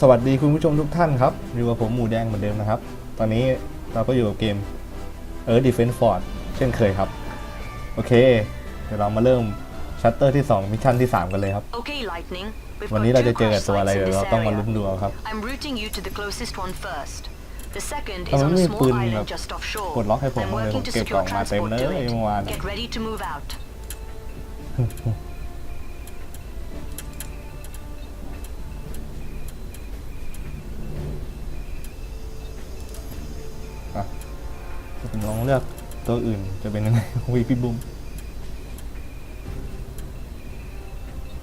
สวัสดีคุณผู้ชมทุกท่านครับ อยู่กับผมหมูแดงเหมือนเดิมนะครับ ตอนนี้เราก็อยู่กับเกม Earth Defense Force เช่นเคยครับ โอเค เดี๋ยวเรามาเริ่มชัตเตอร์ที่ 2 มิชชั่นที่ 3 กันเลยครับ Okay, Lightning. We've วัน got นี้เราจะ two เจอกับ crash ตัวอะไร sites in เดี๋ยวเรา this ต้องมา area. ลุ้นดูเอาครับ I'm routing you to the closest one first. The second ทำ is ไม on ไม่ a มีปื small นแบบ island just offshore. กดล็อกให้ผม I'm บ้างเลยผม working to เก็บกล่อง secure มาเต็ม transport เล to ยเมื่อวาน it. Get ready to move out. ตัวอื่นจะเป็นยังไงวีพี่บุ้ม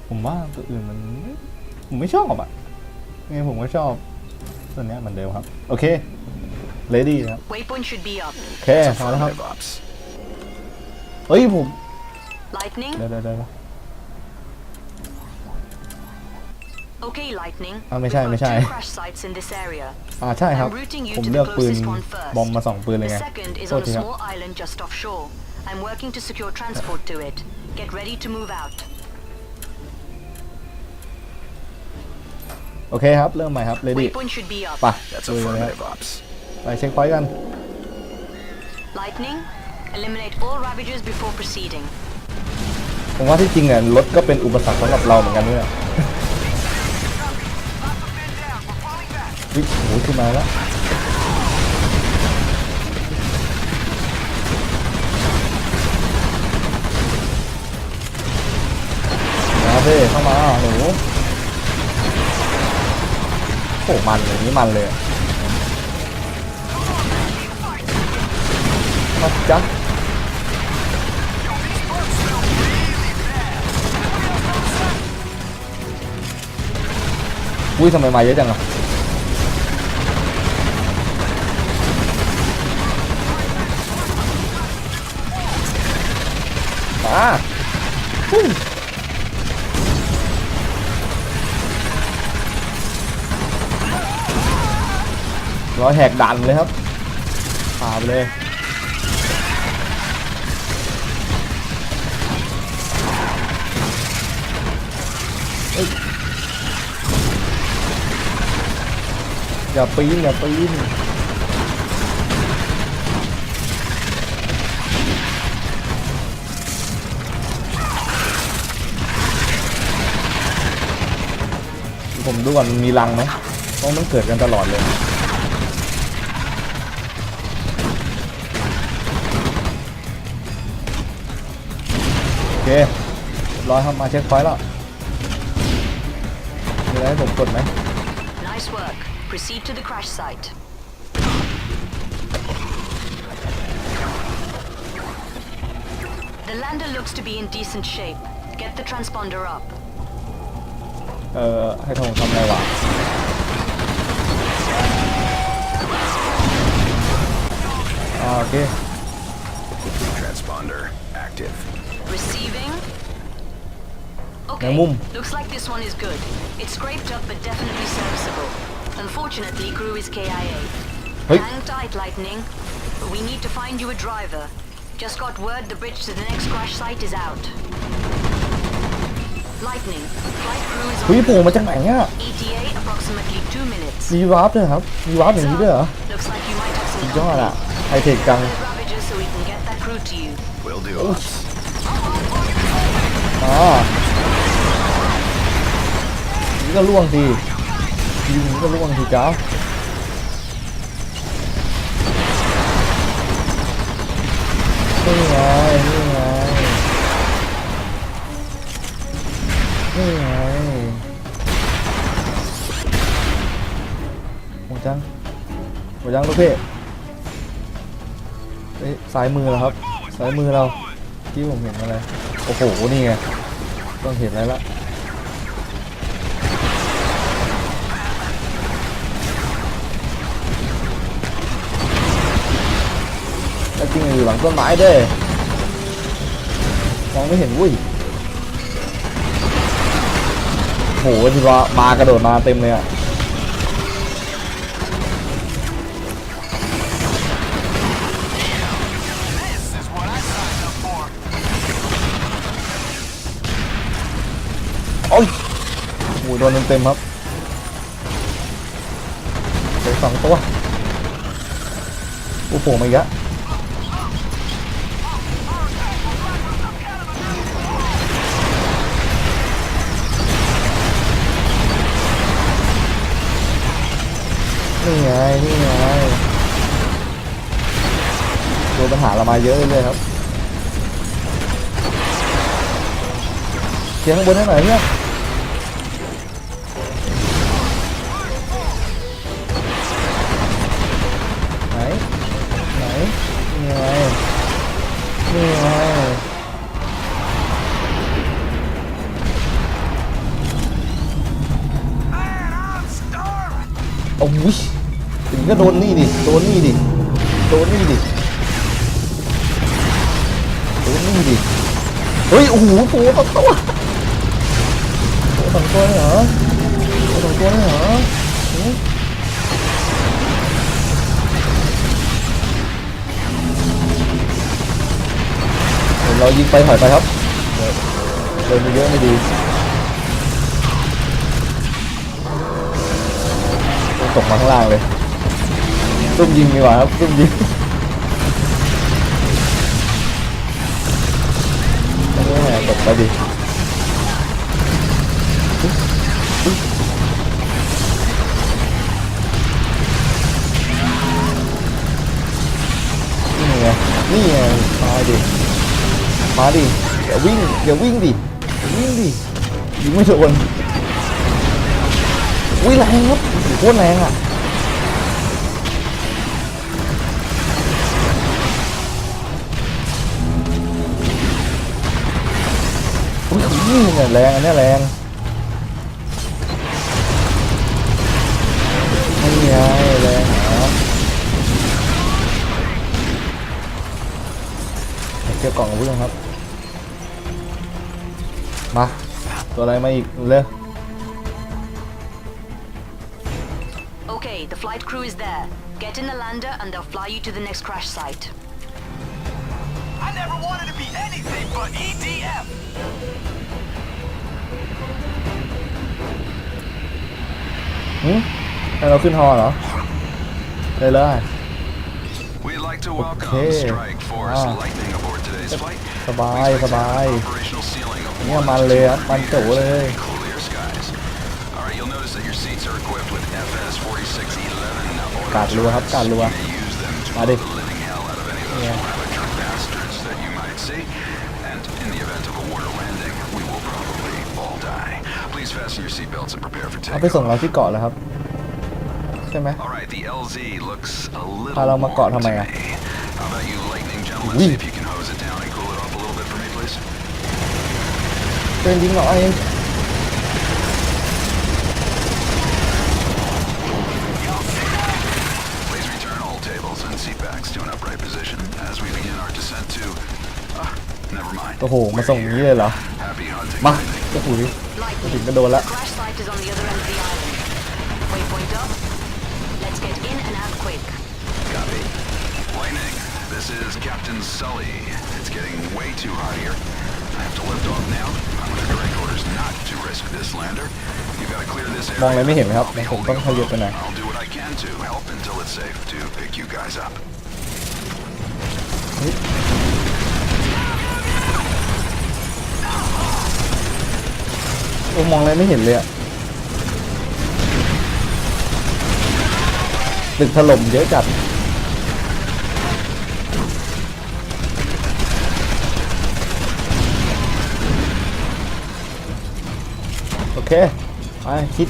ผมว่าตัวอื่นมันไม่ผมไม่ชอบอะไงผมก็ชอบตัวเนี้ยเหมือนเดิมครับ โอเค เลดี้ครับ Waypoint should be up. โอเคมาแล้วครับเฮ้ยผม Lightning. เดี๋ยวเดี๋ยวเดี๋ยว Okay, Lightning. Ah, may We've siya, got may siya. two crash sites in this area. อ่าใช่ครับ I'm routing you ผม to เลื the อกปืน closest one first. บอมมาสองปืนเลย The ไง second is โทษ on a ทีครับ small island just offshore. I'm working to secure transport to it. Get ready to move out. โอเคครับ เริ่มใหม่ครับเลดี้ Waypoint should be up. ไป That's ดูเลยครับ affirmative ops. ไปเช็คพอยต์กัน Lightning. Eliminate all Ravagers before proceeding. ผมว่าที่จริงอะรถก็เป็นอุปสรรคสำหรับเราเหมือนกันด้วยวิโอ้โหขึ้นมาแล้วมาเพ่เข้ามาหนูโอ้มันเลยนี่มันเลยอะมาจ๊ะอุ้ยทำไมมาเยอะจังอะ มาร้อยแหกดันเลยครับพาไปเลยอย่าปีนอย่าปีน ผมดูก่อนมันมีรังไหมเพราะมันเกิดกันตลอดเลย โอเคร้อยเข้ามาเช็คพอยต์แล้วมีอะไรให้ผมกดไหม Nice work. Proceed to the crash site. The lander looks to be in decent shape. Get the transponder up. เอ่อ ให้ทงทำอะไรวะอ่าโอเค Transponder active. Receiving. Okay, Namum. looks like this one is good. It's scraped up but definitely serviceable. Unfortunately, crew is KIA. Hey. Hang tight, Lightning. We need to find you a driver. Just got word the bridge to the next crash site is out. เฮ้ย on โผล่มาจากไหนอะ ETA approximately two minutes. มีวาร์ปด้วยครับมีวาร์ปอย่างนี้ด้วยเหรอ Looks like you might have สุ some ดยอด company. อะไฮเทคจัง Ravagers so we can get that crew to you. Will do Oh. ops. อ๋อนี่ก็ล่วงทียิงนี่ก็ล่วงทีจ้านี่ไงนี่ไง นี่ไงหมดจังหมดจังลูกพี่เอ้ยซ้ายมือเราครับซ้ายมือเราที่ผมเห็นอะไรโอ้โหนี่ไงต้องเห็นแล้วละแล้วจริงอยู่หลังต้นไม้เด้มองไม่เห็นวุ้ย หที่ว่ามากระโดดมาเต็มเลยอะโอ้ยโหโดนเต็มครับเหลือสองตัวโอ้โหมาอีกแล้ นี่ไงนี่ไงโดนปัญหาเรามาเยอะเลยครับเสียงข้างบนให้หน่อยเพื่อนไอ้ยถึงก็โดนนี่ดิโดนนี่ดิโดนนี่ดิโดนนี่ดิเฮ้ยโอ้โหโผล่สองตัวโผล่สองตัวเลยเหรอโผล่สองตัวเลยเหรอหือเดี๋ยวเรายิงไปถอยไปครับเดินไปเยอะไม่ดี ตกมาข้างล่างเลยซุ่มยิงดีกว่าครับซุ่มยิงแม่ตกไปดินี่ไงนี่ไงมาดิมาดิอย่าวิ่งอย่าวิ่งดิวิ่งดิยิงไม่โดนอุ้ยแรงครับ โคตรแรงอะอุ้ยนี่เนี่ยแรงอันนี้แรงนี่ไงแรงเหรอเก็บกล่องกับเพื่อนครับ มา ตัวอะไรมาอีก เร็ว Okay, the flight crew is there. Get in the lander and they'll fly you to the next crash site. I never wanted to be anything but E EDF. หืมให้เราขึ้นฮอเหรอได้เลย We'd like to welcome Okay. Strike Force Ah. Lightning aboard today's flight. สบาย We expect ส to have บาย an operational ceiling of เนี่ยมันเลยครับมันโจเลย กาดรัวครับกาดรัว You may use them to มาดิ blow the living hell out of any of those Yeah. amateur bastards that you might see. And in the event of a water landing, we will probably all die. Please fasten your seatbelts and prepare for เอาไปส่ง takeoff. เราที่เกาะแล้วครับ ใช่ไหม All right, the LZ looks a little พาเรามาเกาะ warm ทำไม to อะ me. How about you lightning gentlemen, Oui. see if you can hose it down and cool it off a little bit for me, please? เป็นยิงหน่อย Please tables and seat backs to an upright position as we begin our descent to... Ah, never mind. โอ้โห มาส่งอย่างนี้เลยเหรอ Happy hunting. มา lightning. โอ้โห Lightning. Think cái đồ The lạ. crash site is on the other end of the island. Waypoint up. Let's get in and out quick. Copy. Lightning, this is Captain Sully. It's getting way too hot here. I have to lift off now. I'm under direct orders not to risk this lander. You've got to clear this area. มองอะไรไม่เห็นเลยครับ I'll be ผมต้อง holding ขยับไปหน่อย I'll do what I can to help until it's safe to pick you guys up. โอ้มองอะไรไม่เห็นเลยอะตึกถล่มเยอะจัด โอเค ไปคิด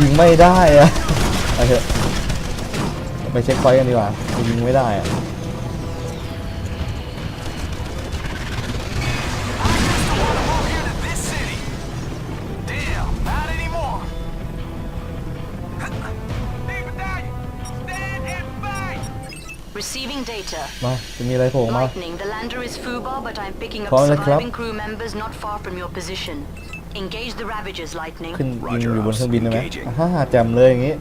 ยิงไม่ได้อะไปเถอะไปเช็คพอยต์กันดีกว่ายิงไม่ได้อะ Here to this city. Damn, not anymore. Hey, battalion, stand and fight. Receiving data. มาจะมีอะไรโผล่มา Lightning, the lander is Fubar, but I'm picking up Call it club. surviving crew members not far from your position. Engage the Ravagers, Lightning. ขึ้นยิง Roger, อยู่บนเครื่องบินได้ไหม engaging. อ่าฮ่าแจมเลยอย่างงี้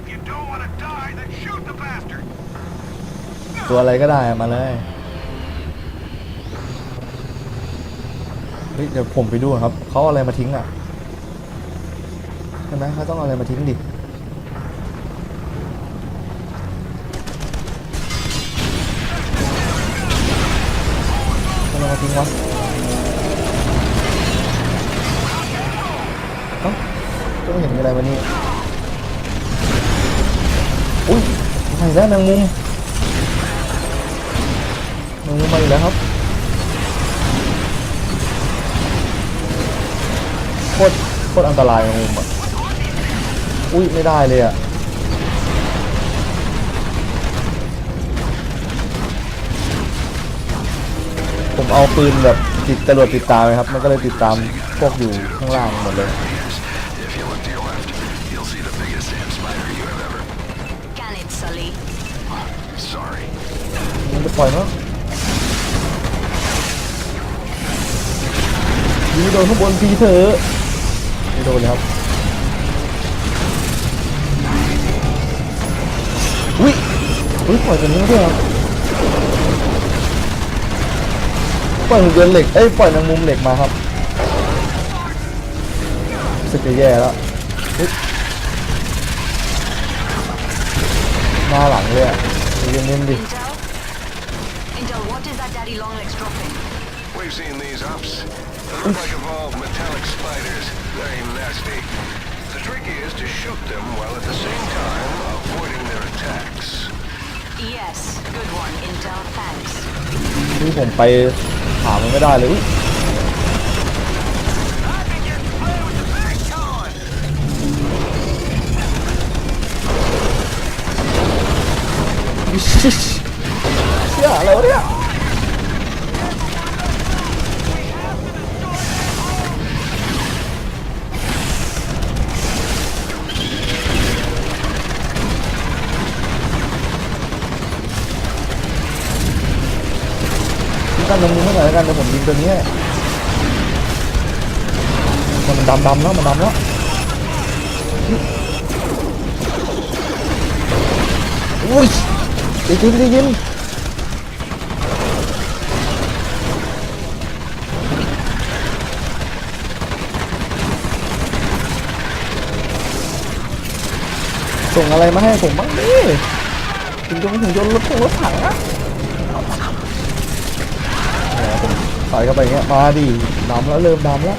If you don't want to die, then shoot the bastard. ตัวอะไรก็ได้อะมาเลยฮ้ยเดี๋ยวผมไปดูครับเขาเอาอะไรมาทิ้งอะใช่ไหมเขาต้องเอาอะไรมาทิ้งดิเอาอะไรมาทิ้งวะ ไม่เห็นมีอะไรมานี่อุ้ยมาอีกแล้วแมงมุมแมงมุมมาอีกแล้วครับโคตรโคตรอันตรายแมงมุมอะอุ้ยไม่ได้เลยอะผมเอาปืนแบบติดจรวดติดตามเลยครับ มันก็เลยติดตามพวกอยู่ข้างล่างหมดเลย มันจะปล่อยมั้งยิงไม่โดนข้างบนทีเถอะไม่โดนเลยครับอุ้ยอุ้ยปล่อยตัวนี้ด้วยเหรอปล่อยหุ่นยนต์เหล็กเอ้ยปล่อยแมงมุมเหล็กมาครับสึกจะแย่แล้วหน้าหลังเลยอะ Intel? Intel, what is that daddy long legs dropping? We've seen these ups. They look like evolved metallic spiders. Very nasty. The trick is to shoot them while at the same time avoiding their attacks. Yes, good one, Intel, thanks. ที่ผมไปหามันไม่ได้เลย กันลงมือเมื่อไหร่แล้วกันเดี๋ยวผมยิงตัวนี้มันดำดำแล้วมันดำแล้วอุ้ยได้ยินได้ยินส่งอะไรมาให้ผมบ้างดิถึงจงถึงจนรถพงรถถังอะ ผมใส่เข้าไปอย่างเงี้ย มาดิดำแล้วเริ่มดำแล้ว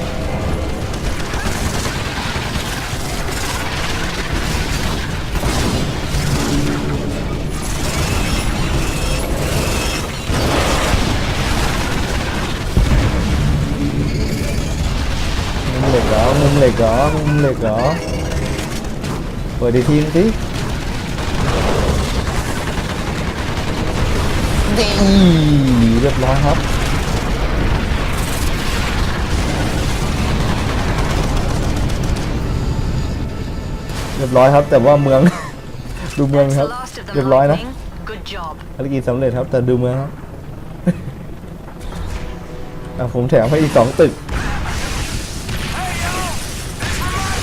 มุมเหล็กเหรอมุมเหล็กเหรอมุมเหล็กเหรอ เปิดดีทีมสินี่เรียบร้อยครับ เรียบร้อยครับ แต่ว่าเมือง ดูเมือง That's ค the รับ last of เรีย the บร้อยนะ lightning. Good job. ภารกิจสำเร็จครับ แต่ดูเมืองครับอะผมแถมให้อีกสองตึก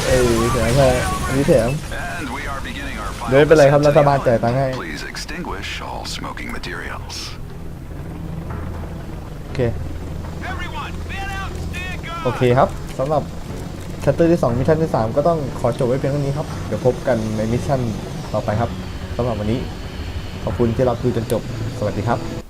เอ้ยแถมให้อันนี้แถม And we are beginning our final เดี๋ยวไม่เป็นไรครับ descent รั to ฐ the บาลจ่าย island. ตังค์ให้ Please extinguish all smoking materials. โอเคโอเคครับสำหรับ ชัตเตอร์ที่ 2 มิชชั่นที่ 3 ก็ต้องขอจบไว้เพียงเท่านี้ครับ เดี๋ยวพบกันในมิชชั่นต่อไปครับสำหรับวันนี้ ขอบคุณที่รับดูจนจบ สวัสดีครับ